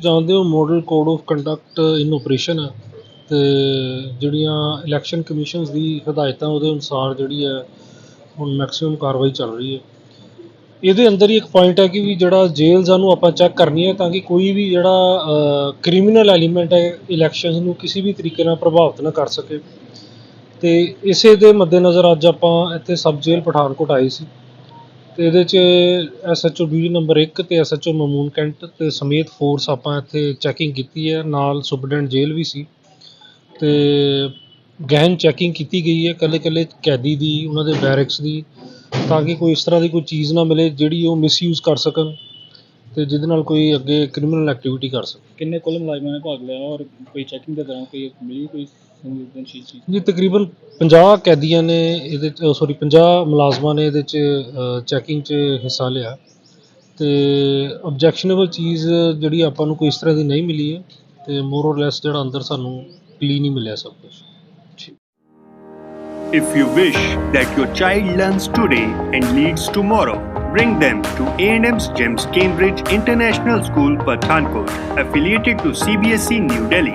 ਜਾਣਦੇ ਹੋ model code of conduct in operation ਹੈ ਅਤੇ ਜਿਹੜੀਆਂ ਇਲੈਕਸ਼ਨ ਕਮਿਸ਼ਨਸ ਦੀ ਹਦਾਇਤਾਂ ਉਹਦੇ ਅਨੁਸਾਰ ਜਿਹੜੀ ਹੈ ਹੁਣ ਮੈਕਸਿਮਮ ਕਾਰਵਾਈ ਚੱਲ ਰਹੀ ਹੈ। ਇਹਦੇ ਅੰਦਰ ਹੀ ਇੱਕ ਪੁਆਇੰਟ ਹੈ ਕਿ ਵੀ ਜਿਹੜਾ ਜੇਲ੍ਹ ਨੂੰ ਆਪਾਂ ਚੈੱਕ ਕਰਨੀ ਹੈ ਤਾਂ ਕਿ ਕੋਈ ਵੀ ਜਿਹੜਾ ਕ੍ਰਿਮੀਨਲ ਐਲੀਮੈਂਟ ਹੈ ਇਲੈਕਸ਼ਨਸ ਨੂੰ ਕਿਸੇ ਵੀ ਤਰੀਕੇ ਨਾਲ ਪ੍ਰਭਾਵਿਤ ਨਾ ਕਰ ਸਕੇ। ਤੇ ਇਸੇ ਦੇ ਮੱਦੇਨਜ਼ਰ ਅੱਜ ਆਪਾਂ ਇੱਥੇ ਸਬ ਜੇਲ੍ਹ ਪਠਾਨਕੋਟ ਆਏ ਸੀ। ਅਤੇ ਇਹਦੇ 'ਚ ਐਸਐਚਓ ਡਿਵੀਜ਼ਨ ਨੰਬਰ ਇੱਕ ਅਤੇ 1 ਤੇ ਓ ਮਮੂਨ ਕੈਂਟ ਅਤੇ ਸਮੇਤ ਫੋਰਸ ਆਪਾਂ ਇੱਥੇ ਚੈਕਿੰਗ ਕੀਤੀ ਹੈ। ਨਾਲ ਸੁਪਰਡੈਂਟ ਜੇਲ੍ਹ ਵੀ ਸੀ। ਅਤੇ ਗਹਿਨ ਚੈਕਿੰਗ ਕੀਤੀ ਗਈ ਹੈ ਇਕੱਲੇ ਇਕੱਲੇ ਕੈਦੀ ਦੀ, ਉਹਨਾਂ ਦੇ ਬੈਰਿਕਸ ਦੀ, ਤਾਂ ਕਿ ਕੋਈ ਇਸ ਤਰ੍ਹਾਂ ਦੀ ਕੋਈ ਚੀਜ਼ ਨਾ ਮਿਲੇ ਜਿਹੜੀ ਉਹ ਮਿਸਯੂਜ਼ ਕਰ ਸਕਣ ਅਤੇ ਜਿਹਦੇ ਨਾਲ ਕੋਈ ਅੱਗੇ ਕ੍ਰਿਮੀਨਲ ਐਕਟੀਵਿਟੀ ਕਰ ਸਕੇ ਕਿੰਨੇ ਕੁੱਲ ਮੁਲਾਜ਼ਮਾਂ ਨੇ ਭਾਗ ਲਿਆ ਔਰ ਕੋਈ ਚੈਕਿੰਗ ਦੇ ਦੌਰਾਨ ਕੋਈ ਮਿਲੀ ਕੋਈ ਜੀ ਤਕਰੀਬਨ 50 ਕੈਦੀਆਂ ਨੇ ਇਹਦੇ ਚ ਸੌਰੀ 50 ਮੁਲਾਜ਼ਮਾਂ ਨੇ ਇਹਦੇ ਚ ਚੈਕਿੰਗ 'ਚ ਹਿੱਸਾ ਲਿਆ ਤੇ ਆਬਜੈਕਸ਼ਨੇਬਲ ਚੀਜ਼ ਜਿਹੜੀ ਆਪਾਂ ਨੂੰ ਕੋਈ ਇਸ ਤਰ੍ਹਾਂ ਦੀ ਨਹੀਂ ਮਿਲੀ ਹੈ ਤੇ ਮੋਰ ਔਰ ਲੈਸ ਜਿਹੜਾ ਅੰਦਰ ਸਾਨੂੰ ਕਲੀਨ ਹੀ ਮਿਲਿਆ ਸਭ ਕੁਝ If you wish that your child learns today and leads tomorrow, bring them to A&M's GEMS Cambridge International School, Pathankot, affiliated to CBSE E, New Delhi.